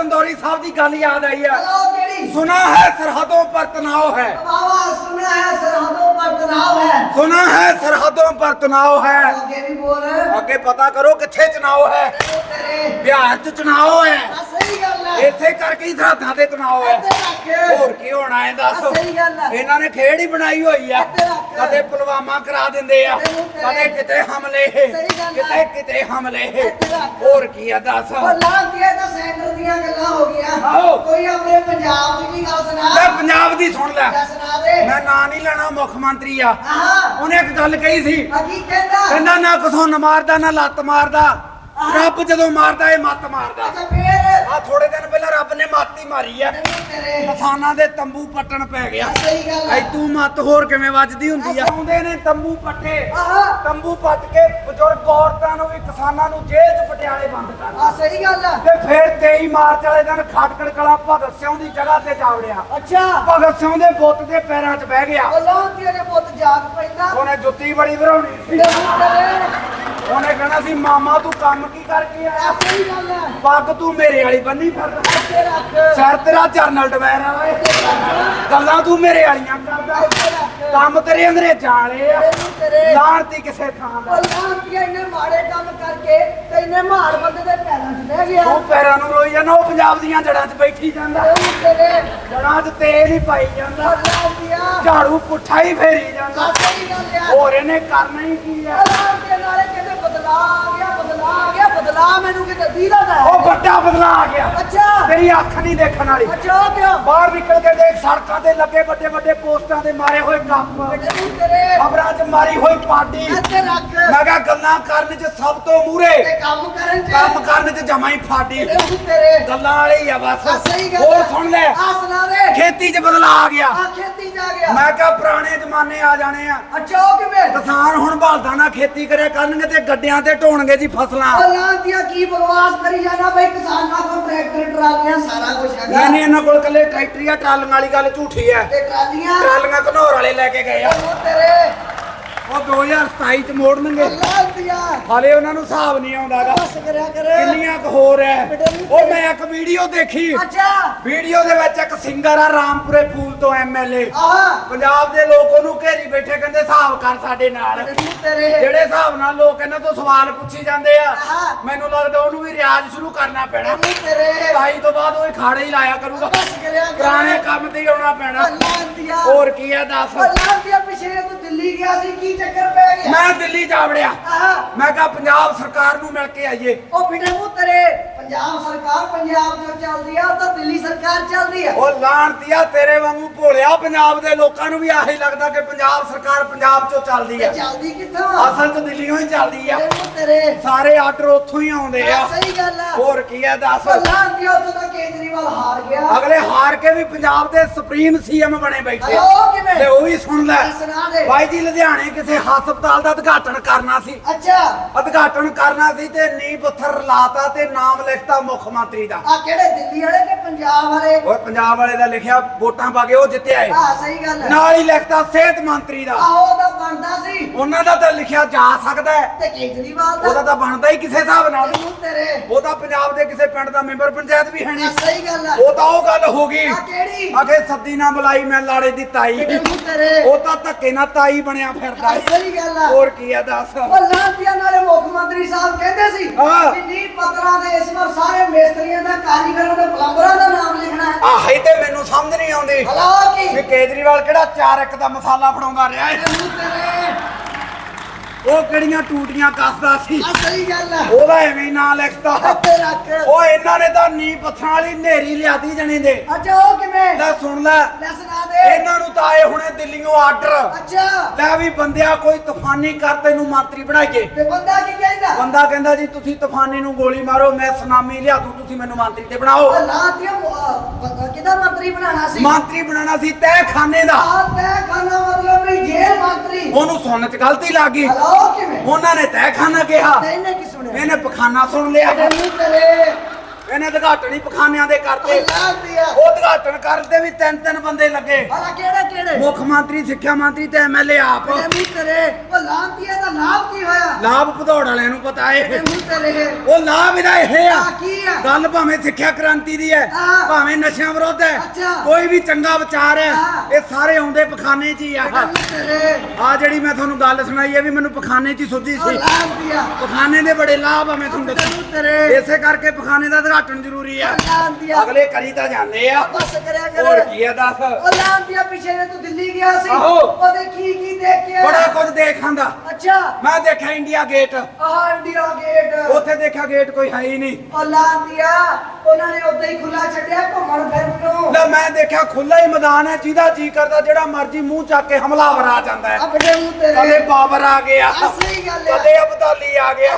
ਤੰਦੌਰੀ ਸਾਹਿਬ ਦੀ ਗੱਲ ਯਾਦ ਆਈ ਆ ਬਤਾओ ਕਿਹੜੀ? सुना है सरहदों पर तनाव है बाबा सुना है सरहदों ਅੱਗੇ ਪਤਾ ਕਰੋ ਕਿੱਥੇ ਚਨਾਓ ਹੈ। ਬਿਹਾਰ ਚ ਚਨਾਓ ਹੈ। ਆ ਇੱਥੇ ਕਰਕੇ ਹੀ ਸਰਹੱਦਾਂ ਤੇ ਤਨਾਓ ਹੈ। ਹੋਰ ਕੀ ਹੋਣਾ ਹੈ ਦੱਸ। ਇਹਨਾਂ ਨੇ ਖੇਡ ਹੀ ਬਣਾਈ ਹੋਈ ਆ। ਕਦੇ ਪੁਲਵਾਮਾ ਕਰਾ ਦਿੰਦੇ ਆ। ਕਦੇ ਕਿਤੇ ਹਮਲੇ। ਕਿਤੇ ਕਿਤੇ ਹਮਲੇ। ਹੋਰ ਕੀ ਆ ਦੱਸ? ਉਹ ਲਾਂ ਦੀਆਂ ਤਾਂ ਸੈਂਟਰ ਦੀਆਂ ਗੱਲਾਂ ਹੋ ਗਈਆਂ। ਕੋਈ ਆਪਣੇ ਪੰਜਾਬ ਦੀ ਵੀ ਗੱਲ ਸੁਣਾ। ਲੈ ਪੰਜਾਬ ਦੀ ਸੁਣ ਲੈ। ਮੈਂ ਨਾਂ ਨਹੀਂ ਲੈਣਾ ਮੁੱਖ ਮੰਤਰੀ ਆ। ਉਹਨੇ ਇੱਕ ਗੱਲ ਕਹੀ ਸੀ। ਕੀ ਕਹਿੰਦਾ? ਕਹਿੰਦਾ ਨਾ ਕਸੋਂ ਮਾਰਦਾ ਨਾ ਲੱਤ ਮਾਰਦਾ। ਰੱਬ ਜਦੋਂ ਮਾਰਦਾ ਇਹ ਮੱਤ ਮਾਰਦਾ। ਅੱਛਾ ਫੇਰ? ਆ ਥੋੜੇ ਦਿਨ ਪਹਿਲਾਂ ਰੱਬ ਨੇ ਮੱਤ ਮਾਰੀ ਆ। ਤੇਰੇ ਕਿਸਾਨਾਂ ਦੇ ਤੰਬੂ ਪੱਟਣ ਪੈ ਗਿਆ। ਆ ਸਹੀ ਗੱਲ ਹੈ ਐਤੂ ਮੱਤ ਹੋਰ ਕਿਵੇਂ ਵੱਜਦੀ ਹੁੰਦੀ ਆ? ਆਉਂਦੇ ਨੇ ਤੰਬੂ ਪੱਟੇ। ਆਹਾ। ਤੰਬੂ ਪੱਟ ਕੇ ਬਜ਼ੁਰਗ ਔਰਤਾਂ ਨੂੰ ਵੀ ਕਿਸਾਨਾਂ ਨੂੰ ਜੇਲ੍ਹ 'ਚ ਪਟਿਆਲੇ ਬੰਦ ਕਰ ਆ ਸਹੀ ਗੱਲ ਹੈ ਤੇ ਫਿਰ 23 ਮਾਰਚ ਵਾਲੇ ਦਿਨ ਖਟਕੜ ਕਲਾ ਭਗਤ ਸਿੰਘ ਦੀ ਜਗ੍ਹਾ ਤੇ ਜਾਵੜਿਆ। ਅੱਛਾ। ਭਗਤ ਸਿੰਘ ਦੇ ਬੁੱਤ ਦੇ ਪੈਰਾਂ 'ਚ ਬਹਿ ਗਿਆ। ਉਹ ਲਾਂ ਦੀਆਂ ਦੇ ਪੁੱਤ ਜਾਗ ਪੈਂਦਾ। ਉਹਨੇ ਜੁੱਤੀ ਬੜੀ ਭਰਾਉਣੀ ਸੀ। ਉਹਨੇ ਕਹਿਣਾ ਸੀ ਮਾਮਾ ਤੂੰ ਕੰਮ ਕੀ ਕਰਕੇ ਆਇਆ? ਸਹੀ ਗੱਲ ਹੈ। ਪੱਗ ਤੂੰ ਮੇਰੇ ਵਾਲੀ ਬੰਨੀ ਫਿਰਦਾ ਇੱਥੇ ਰੱਖ। ਸਿਰ ਤੇਰਾ ਜਰਨਲ ਡਵੈਰ ਆ ਓਏ। ਗੱਲਾਂ ਤੂੰ ਮੇਰੇ ਵਾਲੀਆਂ ਕਰਦਾ। ਕੰਮ ਤੇਰੇ ਅੰਗਰੇਜ਼ਾਂ ਵਾਲੇ ਆ। ਤੇਰੇ ਲਾਣਤੀ ਕਿਸੇ ਥਾਂ ਦਾ। ਲਾਂ ਦੀਆਂ ਇੰਨੇ ਮਾੜੇ ਕੰਮ ਕਰਕੇ ਤੇ ਇੰਨੇ ਮਾਰ ਬੰਦੇ ਦੇ ਪੈਰਾਂ 'ਚ ਬਹਿ ਗਿਆ। ਉਹ ਪੈਰਾਂ ਨੂੰ ਰੋਈ ਜਾਂਦਾ ਉਹ ਪੰਜਾਬ ਦੀਆਂ ਜੜਾਂ 'ਚ ਬੈਠੀ ਜਾਂਦਾ। ਤੇਰੇ ਜੜਾਂ 'ਚ ਤੇਲ ਹੀ ਪਾਈ ਜਾਂਦਾ। ਝਾੜੂ ਪੁੱਠਾ ਹੀ ਫੇਰੀ ਜਾਂਦਾ। ਸਹੀ ਗੱਲ ਹੋਰ ਇਹਨੇ ਕਰਨਾ ਹੀ ਕੀ ਆ? ਲਾਂ ਦੇ ਨਾਲੇ ਕਹਿੰਦੇ ਬਦਲਾ ਆ ਗਿਆ ਬਦਲਾ ਆ ਮੈਨੂੰ ਕਿਤੇ ਦੀਦਾ ਦਾ ਉਹ ਵੱਡਾ ਬਦਲਾ ਆ ਗਿਆ। ਅੱਛਾ। ਤੇਰੀ ਅੱਖ ਨਹੀਂ ਦੇਖਣ ਵਾਲੀ। ਅੱਛਾ ਉਹ ਕਿਉਂ? ਬਾਹਰ ਨਿਕਲ ਕੇ ਦੇਖ ਸੜਕਾਂ ਤੇ ਲੱਗੇ ਵੱਡੇ ਵੱਡੇ ਪੋਸਟਾਂ ਦੇ ਮਾਰੇ ਹੋਏ ਕੱਪ ਤੇਰੇ ਖਬਰਾਂ 'ਚ ਮਾਰੀ ਹੋਈ ਪਾਰਟੀ। ਇੱਥੇ ਰੱਖ। ਮੈਂ ਕਿਹਾ ਗੱਲਾਂ ਕਰਨ 'ਚ ਸਭ ਤੋਂ ਮੂਰੇ। ਤੇ ਕੰਮ ਕਰਨ 'ਚ। ਕੰਮ ਕਰਨ 'ਚ ਜਮਾ ਹੀ ਤੇਰੇ। ਗੱਲਾਂ ਵਾਲੇ ਆ ਬਸ। ਆ ਸਹੀ ਗੱਲ ਹੋਰ। ਸੁਣ ਲੈ। ਆ ਸੁਣਾ ਦੇ। ਖੇਤੀ 'ਚ ਬਦਲਾ ਆ ਗਿਆ। ਆ ਖੇਤੀ ਜਾ ਗਿਆ। ਮੈਂ ਕਿਹਾ ਪੁਰਾਣੇ ਜ਼ਮਾਨੇ ਆ ਜਾਣੇ ਆ। ਅੱਛਾ ਉਹ ਕਿਵੇਂ? ਕਿਸਾਨ ਹੁਣ ਬਲਦਾਂ ਨਾਲ ਖੇਤੀ ਕਰਿਆ ਕਰਨਗੇ ਤੇ ਗੱਡਿਆਂ ਤੇ ਢੋਣਗੇ ਜੀ ਫਸਲਾਂ। ਉਹ ਦੀਆਂ ਕੀ ਬਕਵਾਸ ਕਰੀ ਜਾਣਾ ਬਈ? ਕਿਸਾਨਾਂ ਕੋਲ ਟਰੈਕਟਰ ਟਰਾਲੀਆਂ ਸਾਰਾ ਕੁਝ ਹੈਗਾ। ਨਹੀਂ ਇਹਨਾਂ ਕੋਲ ਕੱਲੇ ਟਰੈਕਟਰੀਆਂ ਟਰਾਲੀਆਂ ਵਾਲੀ ਗੱਲ ਝੂਠੀ ਹੈ। ਤੇ ਟਰਾਲੀਆਂ? ਟਰਾਲੀਆਂ ਘਨੌਰ ਵਾਲੇ ਲੈ ਕੇ ਗਏ ਆ। ਤੈਨੂੰ ਤੇਰੇ। ਉਹ 2027 ਚ ਮੋੜਨਗੇ ਹਾਲੇ ਉਹਨਾਂ ਨੂੰ ਹਿਸਾਬ ਨਹੀਂ ਆਉਂਦਾਗਾ। ਬਸ ਕਰਿਆ ਕਰੇ। ਕਿੰਨੀਆਂ ਕੁ ਹੋਰ ਹੈ? ਉਹ ਮੈਂ ਇੱਕ ਵੀਡੀਓ ਦੇਖੀ। ਅੱਛਾ। ਵੀਡੀਓ ਦੇ ਵਿੱਚ ਇੱਕ ਸਿੰਗਰ ਆ ਰਾਮਪੁਰੇ ਫੂਲ ਤੋਂ ਐਮਐਲਏ ਆਹ। ਪੰਜਾਬ ਦੇ ਲੋਕ ਉਹਨੂੰ ਘੇਰੀ ਬੈਠੇ ਕਹਿੰਦੇ ਹਿਸਾਬ ਕਰ ਸਾਡੇ ਨਾਲ। ਤੇਰੇ ਜਿਹੜੇ ਹਿਸਾਬ ਨਾਲ ਲੋਕ ਇਹਨਾਂ ਤੋਂ ਸਵਾਲ ਪੁੱਛੀ ਜਾਂਦੇ ਆ। ਮੈਨੂੰ ਲੱਗਦਾ ਉਹਨੂੰ ਵੀ ਰਿਆਜ਼ ਸ਼ੁਰੂ ਕਰਨਾ ਪੈਣਾ। ਤੇਰੇ ਸਤਾਈ ਤੋਂ ਬਾਅਦ ਉਹ ਖਾੜੇ ਹੀ ਲਾਇਆ ਕਰੂਗਾ। ਬਸ ਕਰਿਆ ਕਰੇ ਪੁਰਾਣੇ ਕੰਮ ਤੇ ਹੀ ਆਉਣਾ ਪੈਣਾ। ਹੋਰ ਕੀ ਆ ਦੱਸ। ਉਹ ਲਾਂ ਦੀਆਂ ਪਿਛੇ ਤੂੰ ਦਿੱਲੀ ਗਿਆ ਸੀ ਕੀ ਚੱਕਰ ਪੈ ਗਿਆ? ਮੈਂ ਦਿੱਲੀ ਜਾ ਵੜਿਆ। ਆਹ। ਮੈਂ ਕਿਹਾ ਪੰਜਾਬ ਸਰਕਾਰ ਨੂੰ ਮਿਲ ਕੇ ਆਈਏ। ਉਹ ਫਿਟੇ ਮੂੰਹ ਤੇਰੇ। ਪੰਜਾਬ ਸਰਕਾਰ ਪੰਜਾਬ ਜੋ ਚੱਲਦੀ ਆ ਉਹ ਤਾਂ ਦਿੱਲੀ ਸਰਕਾਰ ਚੱਲਦੀ ਆ। ਉਹ ਲਾਣਤੀਆ ਤੇਰੇ ਵਾਂਗੂ ਭੋਲਿਆ ਪੰਜਾਬ ਦੇ ਲੋਕਾਂ ਨੂੰ ਵੀ ਆਹੀ ਲੱਗਦਾ ਕਿ ਪੰਜਾਬ ਸਰਕਾਰ ਪੰਜਾਬ ਚੋਂ ਚੱਲਦੀ ਤੇ ਆ ਚੱਲਦੀ ਕਿੱਥੋਂ ਆ? ਅਸਲ 'ਚ ਦਿੱਲੀੋਂ ਹੀ ਚੱਲਦੀ ਆ। ਤੇਰੇ। ਸਾਰੇ ਆਰਡਰ ਉੱਥੋਂ ਹੀ ਆਉਂਦੇ ਆ। ਸਹੀ ਗੱਲ ਆ। ਹੋਰ ਕੀ ਆ ਦੱਸ। ਉਹ ਲਾਂ ਦੀਆਂ ਉੱਥੋਂ ਤਾਂ ਕੇਜਰੀਵਾਲ ਹਾਰ ਗਿਆ। ਅਗਲੇ ਹਾਰ ਕੇ ਵੀ ਪੰਜਾਬ ਦੇ ਸੁਪਰੀਮ ਸੀਐਮ ਬਣੇ ਬੈਠੇ ਆ। ਤੇ ਉਹ ਵੀ ਸੁਣ ਲੈ। ਬਾਈ ਜੀ ਲੁਧਿਆਣੇ ਕਿਸੇ ਹਸਪਤਾਲ ਦਾ ਉਦਘਾਟਨ ਕਰਨਾ ਸੀ। ਅੱਛਾ। ਉਦਘਾਟਨ ਕਰਨਾ ਸੀ ਤੇ ਨੀਂਹ ਪੱਥਰ ਲਾਤਾ ਤੇ ਨਾਮ ਲਿਖਤਾ ਮੁੱਖ ਮੰਤਰੀ ਦਾ। ਆ ਕਿਹੜੇ ਦਿੱਲੀ ਵਾਲੇ ਕਿ ਪੰਜਾਬ ਵਾਲੇ? ਉਹ ਪੰਜਾਬ ਵਾਲੇ ਦਾ ਲਿਖਿਆ ਵੋਟਾਂ ਪਾ ਕੇ ਉਹ ਜਿੱਤਿਆ ਏ ਆ ਸਹੀ ਗੱਲ ਹੈ। ਨਾਲ ਹੀ ਲਿਖਤਾ ਸਿਹਤ ਮੰਤਰੀ ਦਾ। ਆਹੋ ਉਹਦਾ ਬਣਦਾ ਸੀ। ਉਹਨਾਂ ਦਾ ਤਾਂ ਲਿਖਿਆ ਜਾ ਸਕਦਾ ਹੈ। ਤੇ ਕੇਜਰੀਵਾਲ ਉਹਦਾ ਦਾ ਤਾਂ ਬਣਦਾ ਹੀ ਕਿਸੇ ਹਿਸਾਬ ਨਾਲ। ਤੈਨੂੰ ਤੇਰੇ। ਉਹ ਤਾਂ ਪੰਜਾਬ ਦੇ ਕਿਸੇ ਪਿੰਡ ਦਾ ਮੈਂਬਰ ਪੰਚਾਇਤ ਵੀ ਹੈ ਆ ਨਹੀਂ ਸਹੀ ਗੱਲ ਆ ਉਹ ਤਾਂ ਉਹ ਗੱਲ ਹੋ ਗਈ। ਆ ਕਿਹੜੀ? ਆਖੇ ਸੱਦੀ ਨਾ ਬੁਲਾਈ ਮੈਂ ਲਾੜੇ ਦੀ ਤਾਈ। ਤੈਨੂੰ ਤੇਰੇ। ਉਹ ਤਾਂ ਧੱਕੇ ਨਾਲ ਤਾਈ ਬਣਿਆ ਫਿਰਦਾ ਆ ਏ। ਸਹੀ ਗੱਲ ਆ ਹੋਰ ਕੀ ਆ ਦੱਸ। ਉਹ ਲਾਂਤੀਆਂ ਨਾਲੇ ਮੁੱਖ ਮੰਤਰੀ ਸਾਹਿਬ ਕਹਿੰਦੇ ਸੀ ਹਾਂ। ਕਿ ਨੀ ਪੱਤਰਾਂ ਦੇ ਇਸ ਵਾਰ ਸਾਰੇ ਮਿਸਤਰੀਆਂ ਦਾ ਕਾਰੀਗਰਾਂ ਦਾ ਪਲੰਬਰਾਂ ਦਾ ਨਾਮ ਲਿਖਣਾ ਹੈ। ਆਹੀ ਤੇ ਮੈਨੂੰ ਸਮਝ ਨਹੀਂ ਆਉਂਦੀ ਹਲਾ ਕੀ? ਵੀ ਕੇਜਰੀਵਾਲ ਕਿਹੜਾ ਚਾਰ ਇੱਕ ਦਾ ਮਸਾਲਾ ਫੜਾਉਂਦਾ ਰਿਹਾ ਤੇਰੇ। ਉਹ ਕਿਹੜੀਆਂ ਟੂਟੀਆਂ ਕੱਸਦਾ ਸੀ? ਆ ਸਹੀ ਗੱਲ ਆ ਉਹਦਾ ਐਵੇਂ ਹੀ ਨਾਂ ਲਿਖਤਾ। ਇੱਥੇ ਰੱਖ। ਉਹ ਇਹਨਾਂ ਨੇ ਤਾਂ ਨੀ ਪੱਥਰਾਂ ਵਾਲੀ ਨੇਰੀ ਲਿਆਦੀ ਜਣੇ ਦੇ। ਅੱਛਾ ਉਹ ਕਿਵੇਂ? ਲੈ ਸੁਣ ਲੈ। ਲੈ ਸੁਣਾ ਦੇ। ਇਹਨਾਂ ਨੂੰ ਤਾਂ ਆਏ ਹੁਣੇ ਦਿੱਲੀੋਂ ਆਰਡਰ। ਅੱਛਾ। ਲੈ ਵੀ ਬੰਦਿਆ ਕੋਈ ਤੂਫਾਨੀ ਕਰ ਤੈਨੂੰ ਮੰਤਰੀ ਬਣਾਈਏ। ਤੇ ਬੰਦਾ ਕੀ ਕਹਿੰਦਾ? ਬੰਦਾ ਕਹਿੰਦਾ ਜੀ ਤੁਸੀਂ ਤੂਫਾਨੀ ਨੂੰ ਗੋਲੀ ਮਾਰੋ ਮੈਂ ਸੁਨਾਮੀ ਲਿਆ ਦੂੰ ਤੁਸੀਂ ਮੈਨੂੰ ਮੰਤਰੀ ਤੇ ਬਣਾਓ। ਕਿਹਦਾ ਮੰਤਰੀ ਬਣਾਉਣਾ ਸੀ? ਮੰਤਰੀ ਬਣਾਉਣਾ ਸੀ ਤੈ ਖਾਨੇ ਦਾ। ਆ ਤੈ ਖਾਨਾ ਮਤਲਬ ਵੀ ਜੇਲ੍ਹ ਮੰਤਰੀ। ਉਹਨੂੰ ਸੁਣਨ ਚ ਗਲਤੀ ਲੱਗ ਗਈ। ਹਲਾ ਕਿਵੇਂ? ਉਹਨਾਂ ਨੇ ਤੈ ਖਾਨਾ ਕਿਹਾ ਇਹਨੇ ਕੀ ਸੁਣਿਆ? ਇਹਨੇ ਪਖਾਨਾ ਸੁਣ ਲਿਆ। ਤੇਰੇ ਇਹਨੇ ਉਦਘਾਟਨ ਹੀ ਪਖਾਨਿਆਂ ਦੇ ਕਰਤੇ। ਉਹ ਉਦਘਾਟਨ ਕਰਦੇ ਵੀ ਤਿੰਨ ਤਿੰਨ ਬੰਦੇ ਲੱਗੇ। ਹਲਾ ਕਿਹੜੇ ਕਿਹੜੇ? ਮੁੱਖ ਮੰਤਰੀ ਸਿੱਖਿਆ ਮੰਤਰੀ ਤੇ ਐਮਐਲਏ ਆਪ। ਤੇਰੇ ਮੂੰਹ ਤੇਰੇ ਉਹ ਲਾਂਦੀ ਆ ਦਾ ਲਾਭ ਕੀ ਹੋਇਆ? ਲਾਭ ਭਦੌੜ ਵਾਲਿਆਂ ਨੂੰ ਪਤਾ ਏ ਮੂੰਹ ਤੇਰੇ ਉਹ ਲਾਭ ਇਹਦਾ ਇਹ ਆ। ਆ ਕੀ ਗੱਲ ਭਾਵੇਂ ਸਿੱਖਿਆ ਕ੍ਰਾਂਤੀ ਦੀ ਹੈ ਹਾਂ। ਭਾਵੇਂ ਨਸ਼ਿਆਂ ਵਿਰੁੱਧ ਹੈ ਅੱਛਾ। ਕੋਈ ਵੀ ਚੰਗਾ ਵਿਚਾਰ ਹੈ ਹਾਂ। ਇਹ ਸਾਰੇ ਆਉਂਦੇ ਪਖਾਨੇ 'ਚ ਹੀ ਆ। ਤੇਰੇ। ਆ ਜਿਹੜੀ ਮੈਂ ਤੁਹਾਨੂੰ ਗੱਲ ਸੁਣਾਈ ਹੈ ਵੀ ਮੈਨੂੰ ਪਖਾਨੇ 'ਚ ਹੀ ਸੁੱਝੀ ਉਹ ਸੀ ਪਖਾਨੇ ਦੇ ਬੜੇ ਲਾਭ ਆ ਮੈਂ ਤੁਹਾਨੂੰ ਦੱਸਾਂ। ਤੇਰੇ। ਇਸੇ ਕਰਕੇ ਪਖਾਨੇ ਦਾ ਉਦਘਾਟਨ ਜ਼ਰੂਰੀ ਆ। ਅਗਲੇ ਕਰੀ ਤਾਂ ਜਾਂਦੇ ਆ। ਬਸ ਕਰਿਆ ਹੋਰ ਕਰ ਕੀ ਆ ਦੱਸ। ਉਹ ਲਾਂਦੀ ਆ ਪਿੱਛੇ ਜੇ ਤੂੰ ਦਿੱਲੀ ਗਿਆ ਸੀ ਆਹੋ। ਉਹਦੇ ਕੀ ਕੀ ਦੇਖ ਕੇ ਆਇਆ? ਬੜਾ ਕੁਝ ਦੇਖ ਆਂਦਾ ਅੱਛਾ। ਮੈਂ ਦੇਖਿਆ ਇੰਡੀਆ ਗੇਟ। ਆਹ ਇੰਡੀਆ ਗੇਟ। ਉੱਥੇ ਦੇਖਿਆ ਗੇਟ ਕੋਈ ਹੈ ਹੀ ਨਹੀਂ। ਉਹ ਲਾਂਦੀ ਆ ਉਹਨਾਂ ਨੇ ਉਦਾਂ ਹੀ ਖੁੱਲਾ ਛੱਡਿਆ ਘੁੰਮਣ ਫਿਰਨ ਨੂੰ। ਲੈ ਮੈਂ ਦੇਖਿਆ ਖੁੱਲਾ ਹੀ ਮੈਦਾਨ ਹੈ ਜਿਹਦਾ ਜੀ ਕਰਦਾ ਜਿਹੜਾ ਮਰਜ਼ੀ ਮੂੰਹ ਚੱਕ ਕੇ ਹਮਲਾਵਰ ਆ ਜਾਂਦਾ ਹੈ। ਆਪਣੇ ਮੂੰਹ ਕਦੇ ਤੇਰੇ ਬਾਬਰ ਆ ਗਿਆ। ਸਹੀ ਗੱਲ ਆ ਕਦੇ ਅਬਦਾਲੀ ਆ ਗਿਆ।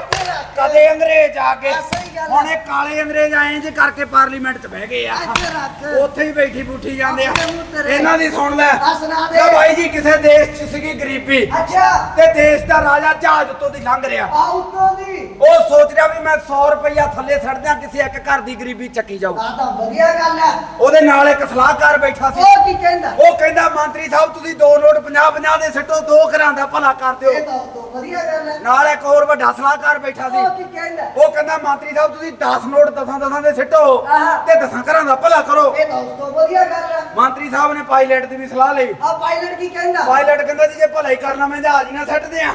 ਕਦੇ ਅੰਗਰੇਜ਼ ਆ ਗਏ। ਗੱਲ। ਹੁਣ ਇਹ ਕਾਲੇ ਅੰਗਰੇਜ਼ ਆਏ ਜੇ ਕਰਕੇ ਪਾਰਲੀਮੈਂਟ 'ਚ ਬਹਿ ਗਏ ਆ। ਇੱਥੇ ਰੱਖ। ਉੱਥੇ ਹੀ ਬੈਠੀ ਬੂਠੀ ਜਾਂਦੇ ਆ। ਆਪਣੇ ਮੂੰਹ ਤੇਰੇ। ਇਹਨਾਂ ਦੀ ਸੁਣ ਲੈ। ਆ ਸੁਣਾ ਦੇ। ਲੈ ਭਾਈ ਜੀ ਕਿਸੇ ਦੇਸ਼ 'ਚ ਸੀਗੀ ਗਰੀਬੀ। ਅੱਛਾ। ਤੇ ਦੇਸ਼ ਦਾ ਰਾਜਾ ਜਹਾਜ਼ ਉੱਤੋਂ ਦੀ ਲੰਘ ਰਿਹਾ। ਆ ਉੱਤੋਂ ਦੀ। ਉਹ ਸੋਚ ਰਿਹਾ ਵੀ ਮੈਂ 100 ਰੁਪਇਆ ਥੱਲੇ ਛੱਡ ਦਿਆਂ ਕਿਸੇ ਇੱਕ ਘਰ ਦੀ ਗਰੀਬੀ ਚੱਕੀ ਜਾਊ। ਆ ਤਾਂ ਵਧੀਆ ਗੱਲ ਆ। ਉਹਦੇ ਨਾਲ ਇੱਕ ਸਲਾਹਕਾਰ ਬੈਠਾ ਸੀ। ਉਹ ਕੀ ਕਹਿੰਦਾ? ਉਹ ਕਹਿੰਦਾ ਮੰਤਰੀ ਸਾਹਿਬ ਤੁਸੀਂ ਦੋ ਨੋਟ 50 50 ਦੇ ਸਿੱਟੋ ਦੋ ਘਰਾਂ ਦਾ ਭਲਾ ਕਰ ਦਿਓ। ਇਹ ਤਾਂ ਉਦੋਂ ਵਧੀਆ ਗੱਲ ਆ। ਨਾਲ ਇੱਕ ਹੋਰ ਵੱਡਾ ਸਲਾਹਕਾਰ ਬੈਠਾ ਸੀ। ਉਹ ਕੀ ਕਹਿੰਦਾ? ਉਹ ਕਹਿੰਦਾ ਮੰਤਰੀ ਸਾਹਿਬ ਤੁਸੀਂ 10 ਨੋਟ ਦਸਾਂ ਦਸਾਂ ਦੇ ਸਿੱਟੋ ਆਹਾ। ਤੇ ਦਸਾਂ ਘਰਾਂ ਦਾ ਭਲਾ ਕਰੋ। ਇਹ ਤਾਂ ਉਸ ਤੋਂ ਵਧੀਆ ਗੱਲ ਆ। ਮੰਤਰੀ ਸਾਹਿਬ ਨੇ ਪਾਇਲਟ ਦੀ ਵੀ ਸਲਾਹ ਲਈ। ਆ ਪਾਇਲਟ ਕੀ ਕਹਿੰਦਾ? ਪਾਇਲਟ ਕਹਿੰਦਾ ਜੀ ਜੇ ਭਲਾ ਹੀ ਕਰਨਾ ਮੈਂ ਜਹਾਜ਼ ਹੀ ਨਾ ਸਿੱਟਦੇ ਆ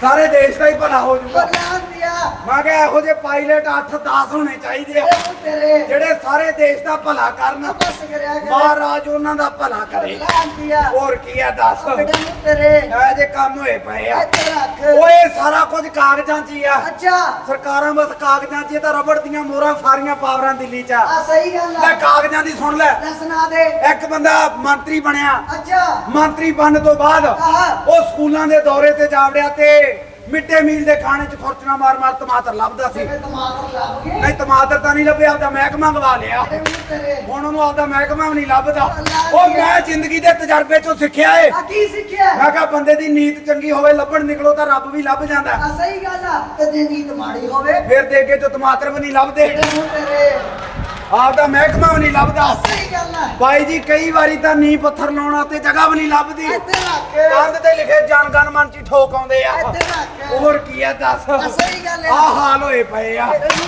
ਸਾਰੇ ਦੇਸ਼ ਦਾ ਹੀ ਭਲਾ ਹੋ ਜਾਊਗਾ। ਆ ਮੈਂ ਕਿਹਾ ਇਹੋ ਜਿਹੇ ਪਾਇਲਟ 8 10 ਹੋਣੇ ਚਾਹੀਦੇ ਆ। ਤੇਰੇ। ਜਿਹੜੇ ਸਾਰੇ ਦੇਸ਼ ਦਾ ਭਲਾ ਕਰਨ। ਬਸ ਕਰਿਆ ਕਰ। ਮਹਾਰਾਜ ਉਹਨਾਂ ਦਾ ਭਲਾ ਕਰੇ। ਆ। ਹੋਰ ਕੀ ਆ ਦੱਸ। ਬੇਟੇ ਤੇਰੇ। ਇਹ ਜੇ ਕੰਮ ਹੋਏ ਪਏ ਆ। ਇੱਥੇ ਰੱਖ। ਓਏ ਸਾਰਾ ਕੁਝ ਕਾਗਜ਼ਾਂ 'ਚ ਹੀ ਆ। ਅੱਛਾ। ਸਰਕਾਰਾਂ ਬਸ ਕਾਗਜ਼ਾਂ 'ਚ ਤਾਂ ਰਬੜ ਦੀਆਂ ਮੋਹਰਾਂ ਸਾਰੀਆਂ ਪਾਵਰਾਂ ਦਿੱਲੀ 'ਚ ਆ। ਆ ਸਹੀ ਗੱਲ ਲੈ ਆ ਕਾਗਜ਼ਾਂ ਦੀ ਸੁਣ ਲੈ। ਲੈ ਸੁਣਾ ਦੇ। ਇੱਕ ਬੰਦਾ ਮੰਤਰੀ ਬਣਿਆ। ਅੱਛਾ। ਮੰਤਰੀ ਬਣਨ ਤੋਂ ਬਾਅਦ ਆਹਾ। ਉਹ ਸਕੂਲਾਂ ਦੇ ਦੌਰੇ ਤੇ ਜਾਵੜਿਆ ਤੇ ਮਿੱਡੇ ਮੀਲ ਦੇ ਖਾਣੇ 'ਚ ਖੁਰਚਣਾ ਮਾਰ ਮਾਰ ਟਮਾਟਰ ਲੱਭਦਾ ਸੀ। ਤੇਰੇ ਟਮਾਟਰ ਲੱਭ ਗਏ। ਨਹੀਂ ਟਮਾਟਰ ਤਾਂ ਨਹੀਂ ਲੱਭਿਆ ਆਪਦਾ ਮਹਿਕਮਾ ਗਵਾ ਲਿਆ। ਹੁਣ ਉਹਨੂੰ ਆਪਦਾ ਮਹਿਕਮਾ ਵੀ ਨਹੀਂ ਲੱਭਦਾ। ਉਹ ਮੈਂ ਜ਼ਿੰਦਗੀ ਦੇ ਤਜਰਬੇ 'ਚੋਂ ਸਿੱਖਿਆ ਏ। ਆ ਕੀ ਸਿੱਖਿਆ? ਮੈਂ ਕਿਹਾ ਬੰਦੇ ਦੀ ਨੀਤ ਚੰਗੀ ਹੋਵੇ ਲੱਭਣ ਨਿਕਲੋ ਤਾਂ ਰੱਬ ਵੀ ਲੱਭ ਜਾਂਦਾ। ਆ ਸਹੀ ਗੱਲ ਆ ਤੇ ਜੇ ਨੀਤ ਮਾੜੀ ਹੋਵੇ ਫਿਰ ਦੇ ਅੱਗੇ ਤੋਂ ਟਮਾਟਰ ਵੀ ਨਹੀਂ ਲੱਭਦੇ। ਆਪਦਾ ਮਹਿਕਮਾ ਵੀ ਨਹੀਂ ਲੱਭਦਾ। ਸਹੀ ਗੱਲ ਆ ਬਾਈ ਜੀ ਕਈ ਵਾਰੀ ਤਾਂ ਨੀ ਪੱਥਰ ਲਾਉਣਾ ਤੇ ਜਗ੍ਹਾ ਵੀ ਨਹੀਂ ਲੱਭਦੀ। ਇੱਥੇ ਰੱਖ ਕੰਧ ਤੇ ਲਿਖੇ ਜਨ ਗਨ ਮਨ ਚ ਹੀ ਠੋਕ ਆਉਂਦੇ ਆ। ਇੱਥੇ ਰੱਖ ਹੋਰ ਕੀ ਆ ਦੱਸ? ਆ ਸਹੀ ਗੱਲ ਆ ਆ ਹਾਲ ਹੋਏ ਪਏ ਆ।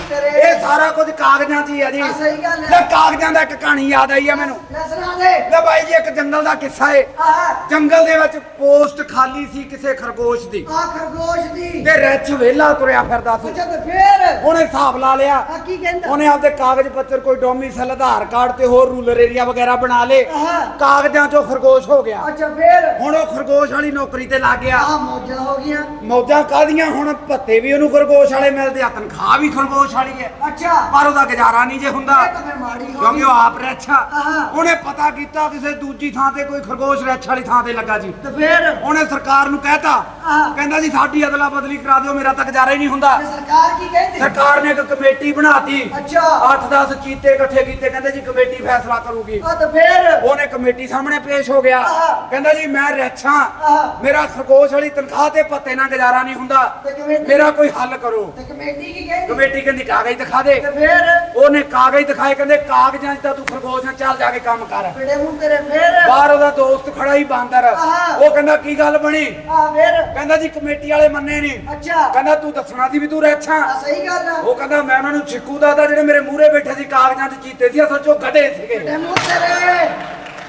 ਤੇਰੇ ਇਹ ਸਾਰਾ ਕੁਝ ਕਾਗਜ਼ਾਂ 'ਚ ਹੀ ਆ ਜੀ। ਆ ਸਹੀ ਗੱਲ ਲੈ ਆ ਕਾਗਜ਼ਾਂ ਦਾ ਇੱਕ ਕਹਾਣੀ ਯਾਦ ਆਈ ਆ ਮੈਨੂੰ। ਲੈ ਸੁਣਾ ਦੇ। ਲੈ ਬਾਈ ਜੀ ਇੱਕ ਜੰਗਲ ਦਾ ਕਿੱਸਾ ਏ। ਆਹ ਜੰਗਲ ਦੇ ਵਿੱਚ ਪੋਸਟ ਖਾਲੀ ਸੀ ਕਿਸੇ ਖਰਗੋਸ਼ ਦੀ। ਆ ਖਰਗੋਸ਼ ਦੀ। ਤੇ ਰਿੱਛ ਵਿਹਲਾ ਤੁਰਿਆ ਫਿਰਦਾ ਸੀ। ਅੱਛਾ ਤੇ ਫੇਰ? ਉਹਨੇ ਹਿਸਾਬ ਲਾ ਲਿਆ। ਆ ਕੀ ਕਹਿੰਦਾ? ਉਹਨੇ ਆਪਦੇ ਕਾਗਜ਼ ਪੱਤਰ ਕੋਈ ਡੋਮੀਸਲ ਆਧਾਰ ਕਾਰਡ ਤੇ ਹੋਰ ਰੂਲਰ ਏਰੀਆ ਵਗੈਰਾ ਬਣਾ ਲੇ। ਕਾਗਜ਼ਾਂ 'ਚੋਂ ਖਰਗੋਸ਼ ਹੋ ਗਿਆ। ਅੱਛਾ ਫੇਰ? ਹੁਣ ਉਹ ਖਰਗੋਸ਼ ਵਾਲੀ ਨੌਕਰੀ ਤੇ ਲੱਗ ਗਿਆ। ਆ ਮੌਜਾਂ ਹੋ ਗਈਆਂ। ਮੌਜਾਂ ਕਾਦੀਆਂ ਹੁਣ ਭੱਤੇ ਵੀ ਉਹਨੂੰ ਖਰਗੋਸ਼ ਵਾਲੇ ਮਿਲਦੇ ਆ ਤਨਖਾਹ ਵੀ ਖਰਗੋਸ਼ ਵਾਲੀ ਹੈ। ਅੱਛਾ। ਪਰ ਉਹਦਾ ਗੁਜ਼ਾਰਾ ਨਹੀਂ ਜੇ ਹੁੰਦਾ। ਇਹ ਤਾਂ ਫੇਰ ਮਾੜੀ ਹੋ ਕਿਉਂਕਿ ਗਈ ਉਹ ਆਪ ਰੱਛਾ ਆਹਾ। ਉਹਨੇ ਪਤਾ ਕੀਤਾ ਕਿਸੇ ਦੂਜੀ ਥਾਂ ਤੇ ਕੋਈ ਖਰਗੋਸ਼ ਰੱਛ ਵਾਲੀ ਥਾਂ ਤੇ ਲੱਗਾ ਜੀ। ਤੇ ਫੇਰ? ਉਹਨੇ ਸਰਕਾਰ ਨੂੰ ਕਹਿਤਾ। ਆਹਾ। ਕਹਿੰਦਾ ਜੀ ਸਾਡੀ ਅਦਲਾ ਬਦਲੀ ਕਰਾ ਦਿਓ ਮੇਰਾ ਤਾਂ ਗੁਜ਼ਾਰਾ ਹੀ ਨਹੀਂ ਹੁੰਦਾ। ਤੇ ਸਰਕਾਰ ਕੀ ਕਹਿੰਦੀ? ਸਰਕਾਰ ਨੇ ਇੱਕ ਕਮੇਟੀ ਬਣਾਤੀ। ਅੱਛਾ। 8-10 ਚੀਤੇ ਇਕੱਠੇ ਕੀਤੇ? ਕਹਿੰਦੇ ਜੀ ਕਮੇਟੀ ਫੈਸਲਾ ਕਰੂਗੀ। ਆ ਤੇ ਫੇਰ? ਉਹਨੇ ਕਮੇਟੀ ਸਾਹਮਣੇ ਪੇਸ਼ ਹੋ ਗਿਆ। ਆਹਾ। ਕਹਿੰਦਾ ਜੀ ਮੈਂ ਰੱਛਾਂ ਆਹਾ। ਮੇਰਾ ਖਰਗੋਸ਼ ਵਾਲੀ ਤਨਖਾਹ ਤੇ ਪੱਤੇ ਨਾਲ ਗੁਜ਼ਾਰਾ ਨਹੀਂ ਹੁੰਦਾ। ਕਮੇਟੀ ਮੇਰਾ ਕੋਈ ਹੱਲ ਕਰੋ। ਤੇ ਕਮੇਟੀ ਕੀ ਕਹਿੰਦੀ? ਕਮੇਟੀ ਕਹਿੰਦੀ ਕਾਗਜ਼ ਦਿਖਾ ਦੇ। ਤੇ ਫੇਰ? ਉਹਨੇ ਕਾਗਜ਼ ਦਿਖਾਏ ਕਹਿੰਦੇ ਕਾਗਜ਼ਾਂ 'ਚ ਤਾਂ ਤੂੰ ਖਰਗੋਸ਼ ਨਾਲ ਚੱਲ ਜਾ ਕੇ ਕੰਮ ਕਰ। ਬੜੇ ਮੂੰਹ ਤੇਰੇ? ਫੇਰ? ਬਾਹਰ ਉਹਦਾ ਦੋਸਤ ਖੜਾ ਹੀ ਬਾਂਦਰ। ਆਹਾ। ਉਹ ਕਹਿੰਦਾ ਕੀ ਗੱਲ ਬਣੀ? ਆ ਫੇਰ? ਕਹਿੰਦਾ ਜੀ ਕਮੇਟੀ ਵਾਲੇ ਮੰਨੇ ਨਹੀਂ ਅੱਛਾ। ਕਹਿੰਦਾ ਤੂੰ ਦੱਸਣਾ ਸੀ ਵੀ ਤੂੰ ਰੱਛਾਂ ਆ ਸਹੀ ਗੱਲ ਆ। ਉਹ ਕਹਿੰਦਾ ਮੈਂ ਉਹਨਾਂ ਨੂੰ ਛਿੱਕੂ ਦਾ ਜਿਹੜੇ ਮੇਰੇ ਮੂਹਰੇ ਬੈਠੇ ਸੀ ਕਾਗਜ਼ਾਂ 'ਚ ਚੀਤੇ ਸੀ ਅਸਲ 'ਚ ਉਹ ਗਧੇ ਸੀਗੇ। ਬੜੇ ਤੇਰੇ